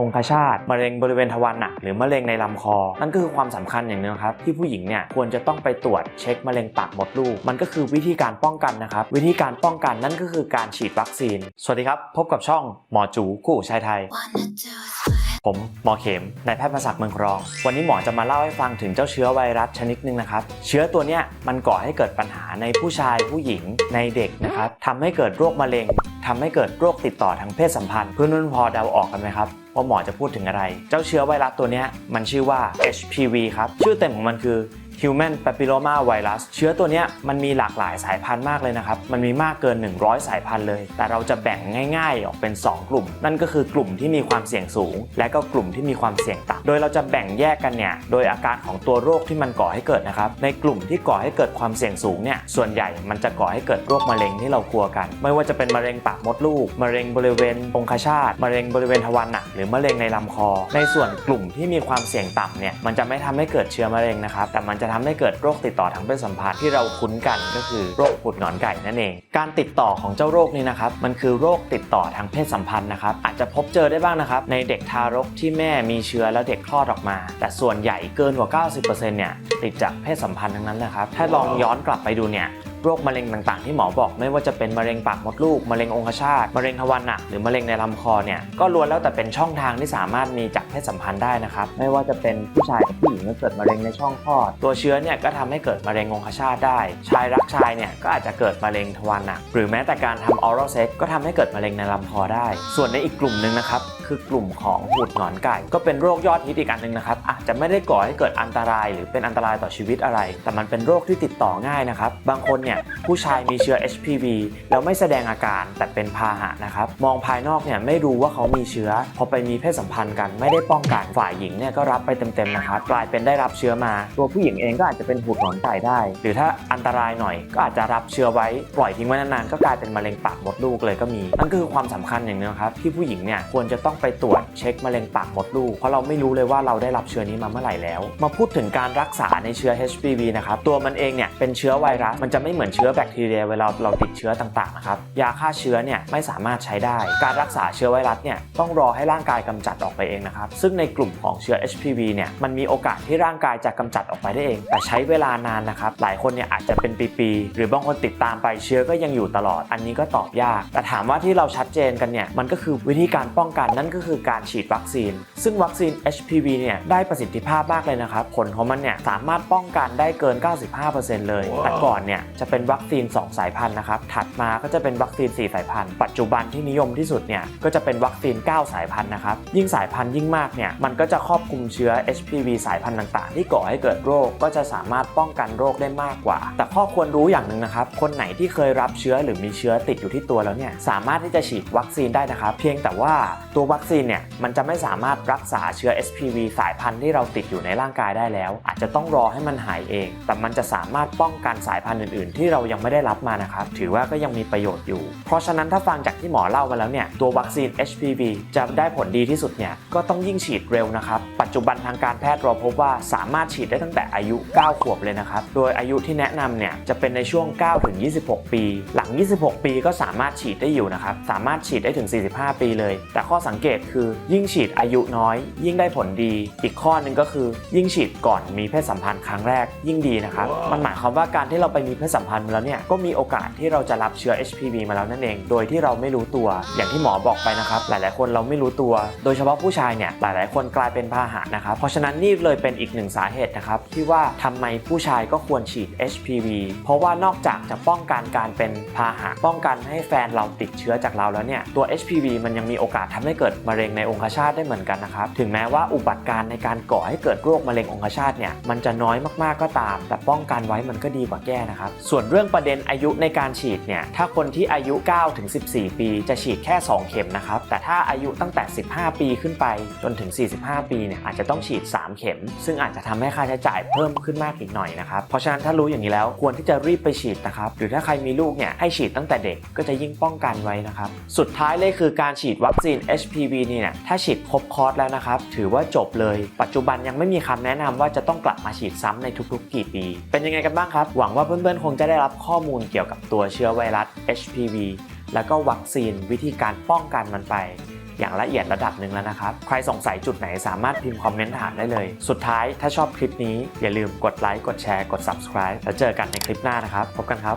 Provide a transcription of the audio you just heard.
องคชาตมะเร็งบริเวณทวารหนักหรือมะเร็งในลำคอ นั่นก็คือความสำคัญอย่างหนึงครับที่ผู้หญิงเนี่ยควรจะต้องไปตรวจเช็คมะเร็งปากมดลูก มันก็คือวิธีการป้องกันนะครับ วิธีการป้องกันนั่นก็คือการฉีดวัคซีน สวัสดีครับ พบกับช่องหมอจูกู้ชายไทยผมหมอเข็มนายแพทย์ประศักดิ์เมืองรอง วันนี้หมอจะมาเล่าให้ฟังถึงเจ้าเชื้อไวรัสชนิดหนึ่งนะครับ เชื้อตัวเนี้ยมันก่อให้เกิดปัญหาในผู้ชายผู้หญิงในเด็กนะครับทำให้เกิดโรคมะเร็ง ทำให้เกิดโรคติดต่อทางเพศสัมพันธ์เพื่อนๆพอเดาออกกันไหมครับว่าหมอจะพูดถึงอะไร เจ้าเชื้อไวรัสตัวนี้มันชื่อว่า HPV ครับ ชื่อเต็มของมันคือ Human Papilloma Virus เชื้อตัวนี้มันมีหลากหลายสายพันธุ์มากเลยนะครับ มันมีมากเกิน 100 สายพันธุ์เลย แต่เราจะแบ่งง่าย ๆ ออกเป็น 2 กลุ่ม นั่นก็คือกลุ่มที่มีความเสี่ยงสูง และก็กลุ่มที่มีความเสี่ยงต่ำ โดยเราจะแบ่งแยกกันเนี่ย โดยอาการของตัวโรคที่มันก่อให้เกิดนะครับ ในกลุ่มที่ก่อให้เกิดความเสี่ยงสูงเนี่ย ส่วนใหญ่มันจะก่อให้เกิดโรคมะเร็งที่เรากลัวกัน ไม่ว่าจะเป็นมะเร็งปากมดลูก มะเร็งบริเวณองคชาต มะเร็งบริเวณทวารหนัก หรือมะเร็งในลำคอ ในส่วนกลุ่มที่มีความเสี่ยงต่ำเนี่ย มันจะไม่ทำให้เกิดเชื้อมะเร็งนะครับ แต่มันจะทำให้เกิดโรคติดต่อทางเพศสัมพันธ์ที่เราคุ้นกันก็คือโรคผุดหนอนไก่นั่นเอง การติดต่อของเจ้าโรคนี้นะครับมันคือโรคติดต่อทางเพศสัมพันธ์นะครับอาจจะพบเจอได้บ้างนะครับในเด็กทารกที่แม่มีเชื้อแล้วเด็กคลอดออกมา แต่ส่วนใหญ่เกินกว่า 90%เนี่ยติดจากเพศสัมพันธ์ทั้งนั้นนะครับถ้าลองย้อนกลับไปดูเนี่ย โรคมะเร็งต่างๆ ที่หมอบอกไม่ว่าจะเป็นมะเร็งปากมดลูก มะเร็งองคชาตมะเร็งทวารหนักหรือมะเร็งในลำคอเนี่ยก็ล้วนแล้วแต่เป็นช่องทางที่สามารถมีจากเพศสัมพันธ์ได้นะครับไม่ว่าจะเป็นผู้ชายกับผู้หญิงก็เกิดมะเร็งในช่องคลอด ตัวเชื้อเนี่ยก็ทำให้เกิดมะเร็งองคชาตได้ ชายรักชายเนี่ยก็อาจจะเกิดมะเร็งทวารหนัก หรือแม้แต่การทำ oral sex ก็ทำให้เกิดมะเร็งในลำคอได้ ส่วนในอีกกลุ่มหนึ่งนะครับ คือกลุ่มของหูดหงอนไก่ ก็เป็นโรคยอดฮิตอีกอันหนึ่งนะครับอาจจะไม่ได้ก่อให้เกิดอันตราย หรือเป็นอันตรายต่อชีวิตอะไร แต่มันเป็นโรคที่ติดต่อง่ายนะครับ บางคนเนี่ยผู้ชายมีเชื้อ HPV แล้วไม่แสดงอาการแต่เป็นพาหะนะครับ มองภายนอกเนี่ยไม่รู้ว่าเขามีเชื้อ พอไปมีเพศสัมพันธ์กันไม่ได้ป้องกันฝ่ายหญิงเนี่ยก็รับไปเต็มๆนะครับกลายเป็นได้รับเชื้อมา ตัวผู้หญิงเองก็อาจจะเป็นหูดหงอนไก่ได้ หรือถ้าอันตรายหน่อย ก็อาจจะรับเชื้อไว้ปล่อยทิ้งไว้นานๆก็กลายเป็นมะเร็งปากมดลูกเลยก็มีนั่นคือความสำคัญอย่างนึงครับที่ผู้หญิงเนี่ยควรจะต้องไปตรวจเช็คมะเร็งปากมดลูก เพราะเราไม่รู้เลยว่าเราได้รับเชื้อนี้มาเมื่อไหร่แล้ว มาพูดถึงการรักษาในเชื้อ HPV นะครับตัวมันเองเนี่ยเป็นเชื้อไวรัสมันจะไม่เหมือนเชื้อแบคทีเรียเวลาเราติดเชื้อต่างๆนะครับยาฆ่าเชื้อเนี่ยไม่สามารถใช้ได้ การรักษาเชื้อไวรัสเนี่ยต้องรอให้ร่างกายกำจัดออกไปเองนะครับซึ่งในกลุ่มของเชื้อ HPV เนี่ยมันมีโอกาสที่ร่างกายจะกำจัดออกไปได้เอง แต่ใช้เวลานานนะครับหลายคนเนี่ยอาจจะเป็นปีๆหรือบางคนติดตามไปเชื้อก็ยังอยู่ตลอด อันนี้ก็ตอบยาก แต่ถามว่าที่เราชัดเจนกันเนี่ยมันก็คือวิธีการป้องกันนั่นก็คือการฉีดวัคซีน ซึ่งวัคซีน HPV เนี่ยได้ประสิทธิภาพมากเลยนะครับ ผลของมันเนี่ยสามารถป้องกันได้เกิน 95%เลยแต่ก่อนเนี่ยจะเป็นวัคซีน 2 สายพันธุ์นะครับ ถัดมาก็จะเป็นวัคซีน 4 สายพันธุ์ ปัจจุบันที่นิยมที่สุดเนี่ยก็จะเป็นวัคซีน 9 สายพันธุ์นะครับ ยิ่งสายพันธุ์ยิ่งมากเนี่ยมันก็จะครอบคลุมเชื้อ HPV สายพันธุ์ต่าง ๆ ที่ก่อให้เกิดโรค ก็จะสามารถป้องกันโรคได้มากกว่า แต่ข้อควรรู้อย่างหนึ่งนะครับ คนไหนที่เคยรับเชื้อหรือมีเชื้อติดอยู่ที่ตัวแล้วเนี่ยสามารถที่จะฉีดวัคซีนได้นะครับ เพียงแต่ว่าตัววัคซีนเนี่ยมันจะไม่สามารถรักษาเชื้อ HPV สายพันธุ์ที่เราติดอยู่ในร่างกายได้แล้ว อาจจะต้องรอให้มันหายเอง แต่มันจะสามารถป้องกันสายพันธุ์อื่น ๆ ที่เรายังไม่ได้รับมานะครับ ถือว่าก็ยังมีประโยชน์อยู่ เพราะฉะนั้นถ้าฟังจากที่หมอเล่ามาแล้วเนี่ยตัววัคซีน HPV จะได้ผลดีที่สุดเนี่ยก็ต้องยิ่งฉีดเร็วนะครับ ปัจจุบันทางการแพทย์เราพบว่าสามารถฉีดได้ตั้งแต่อายุ 9 ขวบเลยนะครับ โดยอายุที่แนะนำเนี่ยจะเป็นในช่วง 9 ถึง 26 ปี หลัง 26 ปีก็สามารถฉีดได้อยู่นะครับ สามารถฉีดได้ถึง 45 ปีเลย แต่ข้อสังเกตคือ ยิ่งฉีดอายุน้อย ยิ่งได้ผลดี อีกข้อหนึ่งก็คือ ยิ่งฉีดก่อนมีเพศสัมพันธ์ครั้งแรกยิ่งดีนะครับ มันหมายความว่าการที่เราไปมีเพศสัมพันธ์มาแล้วเนี่ยก็มีโอกาสที่เราจะรับเชื้อ HPV มาแล้วนั่นเอง โดยที่เราไม่รู้ตัว อย่างที่หมอบอกไปนะครับ หลาย ๆ คนเราไม่รู้ตัว โดยเฉพาะผู้ชายเนี่ยหลาย ๆ คนกลายเป็นพาหะนะครับ เพราะฉะนั้นนี่เลยเป็นอีกหนึ่งสาเหตุนะครับที่ว่าทำไมผู้ชายก็ควรฉีด HPV เพราะว่านอกจากจะป้องกันการเป็นพาหะป้องกันให้แฟนเราติดเชื้อจากเราแล้วเนี่ยตัว HPV มันยังมีโอกาสทำให้เกิดมะเร็งในองคชาตได้เหมือนกันนะครับ ถึงแม้ว่าอุบัติการในการก่อให้เกิดโรคมะเร็งองคชาตเนี่ยมันจะน้อยมากๆก็ตาม แต่ป้องกันไว้มันก็ดีกว่าแก้นะครับ ส่วนเรื่องประเด็นอายุในการฉีดเนี่ยถ้าคนที่อายุ 9 ถึง 14 ปีจะฉีดแค่ 2 เข็มนะครับ แต่ถ้าอายุตั้งแต่ 15 ปีขึ้นไปจนถึง 45 ปีเนี่ยอาจจะต้องฉีด 3 เข็ม ซึ่งอาจจะทำให้ค่าใช้จ่ายเพิ่มขึ้นมากอีกหน่อยนะครับ เพราะฉะนั้นถ้ารู้อย่างนี้แล้วควรที่จะรีบไปฉีดนะครับ หรือถ้าใครมีลูกเนี่ยให้ฉีดตั้งแต่เด็กก็จะยิ่งป้องกันไว้นะครับ สุดท้ายเลยคือการฉีดวัคซีน HPV เนี่ยถ้าฉีดครบคอร์สแล้วนะครับ ถือว่าจบเลย ปัจจุบันยังไม่มีคำแนะนำว่าจะต้องกลับมาฉีดซ้ำในทุกๆ กี่ปี เป็นยังไงกันบ้างครับ หวังว่าเพื่อนๆ คงจะได้รับข้อมูลเกี่ยวกับตัวเชื้อไวรัส HPV แล้วก็วัคซีนวิธีการป้องกันมันไป อย่างละเอียดระดับหนึ่งแล้วนะครับ ใครสงสัยจุดไหนสามารถพิมพ์คอมเมนต์ถามได้เลย สุดท้ายถ้าชอบคลิปนี้อย่าลืมกดไลค์กดแชร์กด subscribe แล้วเจอกันในคลิปหน้านะครับ พบกันครับ